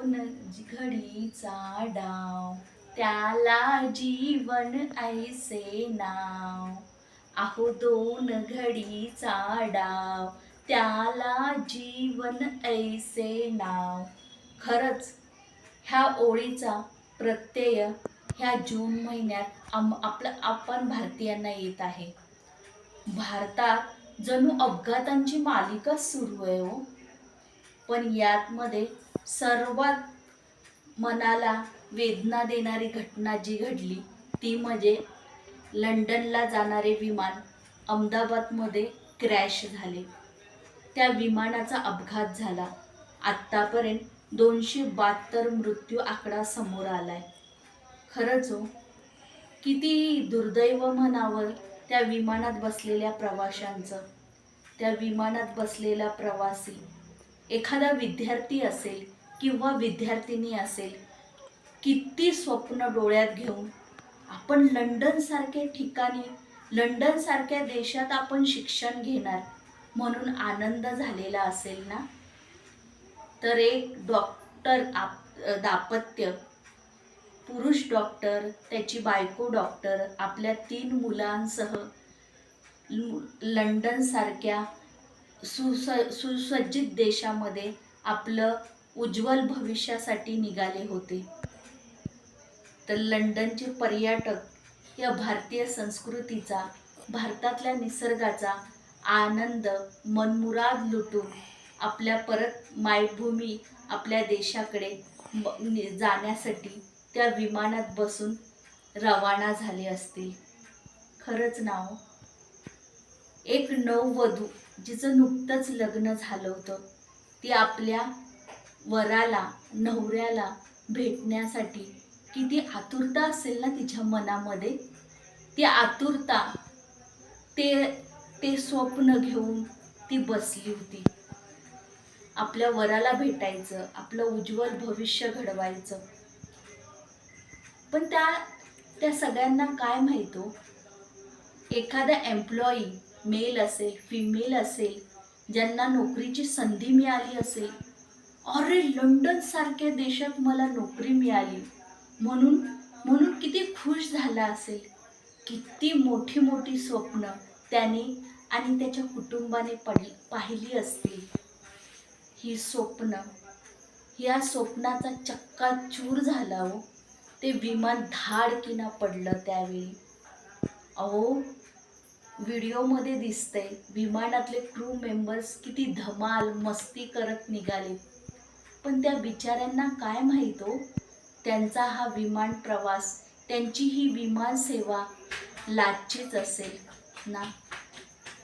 दोन घडीचा डाव? त्याला जीवन ऐसे नाव. आहो दोन घडीचा डाव. त्याला जीवन ऐसे नाव. खरंच ह्या ओळीचा प्रत्यय ह्या जून महिन्यात आम आपलं आपण भारतीयांना येत आहे. भारतात जणू अपघातांची मालिकाच सुरू आहे हो. पण यातमध्ये सर्वात मनाला वेदना देणारी घटना जी घडली ती म्हणजे लंडनला जाणारे विमान अहमदाबादमध्ये क्रॅश झाले. त्या विमानाचा अपघात झाला. आत्तापर्यंत दोनशे बहात्तर मृत्यू आकडा समोर आलाय. खरंच हो किती दुर्दैव म्हणावं त्या विमानात बसलेल्या प्रवाशांचं. त्या विमानात बसलेला प्रवासी एखादा विद्यार्थी असेल किंवा विद्यार्थिनी असेल किती स्वप्न डोळ्यात घेऊन आपण लंडनसारख्या ठिकाणी लंडनसारख्या देशात आपण शिक्षण घेणार म्हणून आनंद झालेला असेल ना? तर एक डॉक्टर आप दाम्पत्य पुरुष डॉक्टर त्याची बायको डॉक्टर आपल्या तीन मुलांसह लंडनसारख्या सुस सुसज्जित देशामध्ये आपलं उज्ज्वल भविष्यासाठी निघाले होते. तर लंडनचे पर्यटक या भारतीय संस्कृतीचा भारतातल्या निसर्गाचा आनंद मनमुराद लुटून आपल्या परत मायभूमी आपल्या देशाकडे जाण्यासाठी त्या विमानात बसून रवाना झाले असतील. खरंच नाव? एक नववधू जिचं नुकतंच लग्न झालं होतं ती आपल्या वराला नवऱ्याला भेटण्यासाठी किती आतुरता असेल ना तिच्या मनामध्ये? ती आतुरता ते ते स्वप्न घेऊन ती बसली होती. आपल्या वराला भेटायचं आपलं उज्ज्वल भविष्य घडवायचं. पण त्या त्या सगळ्यांना काय माहितो हो? एखादा एम्प्लॉई मेल असेल फिमेल असेल ज्यांना नोकरीची संधी मिळाली असेल. अरे लंडन सारख्या देशात मला नोकरी मिळाली. म्हणून म्हणून किती खुश झाला असेल. किती मोठी मोठी स्वप्न त्याने आणि त्याच्या कुटुंबाने पड पाहिली असतील. ही स्वप्न या स्वप्नाचा चक्काचूर झाला हो. ते विमान धाडकीना पडलं त्यावेळी. अहो व्हिडिओमध्ये दिसतंय विमानातले क्रू मेंबर्स किती धमाल मस्ती करत निघाले. पण त्या बिचाऱ्यांना काय माहितो हो? त्यांचा हा विमान प्रवास त्यांची ही विमान सेवा लाजचीच असेल ना?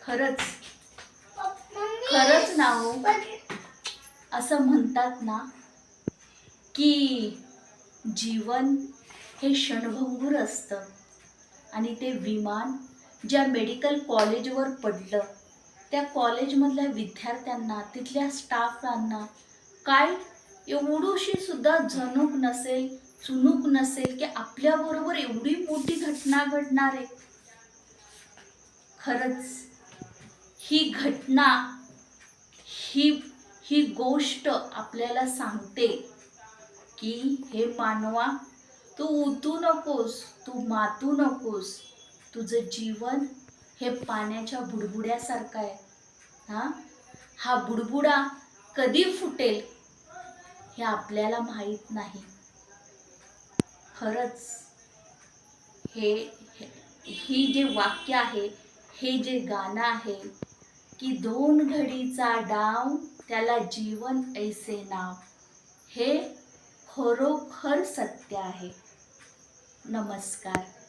खरंच. खरंच ना हो? असं म्हणतात ना की जीवन हे क्षणभंगूर असतं. आणि ते विमान ज्या मेडिकल कॉलेजवर पडलं त्या कॉलेजमधल्या विद्यार्थ्यांना तिथल्या स्टाफांना काय एवढीशी सुद्धा जणूक नसेल चुनूक नसेल की आपल्याबरोबर एवढी मोठी घटना घडणार आहे? खरंच ही घटना ही ही गोष्ट आपल्याला सांगते की हे मानवा तू उतू नकोस तू मातू नकोस तुझं जीवन हे पाण्याच्या बुडबुड्यासारखं आहे. हां? हा बुडबुडा कधी फुटेल हे आपल्याला माहीत नाही. खरंच हे हे- ही जे वाक्य आहे हे जे गाणं आहे की दोन घडीचा डाव त्याला जीवन ऐसे नाव हे खरोखर सत्य आहे. नमस्कार.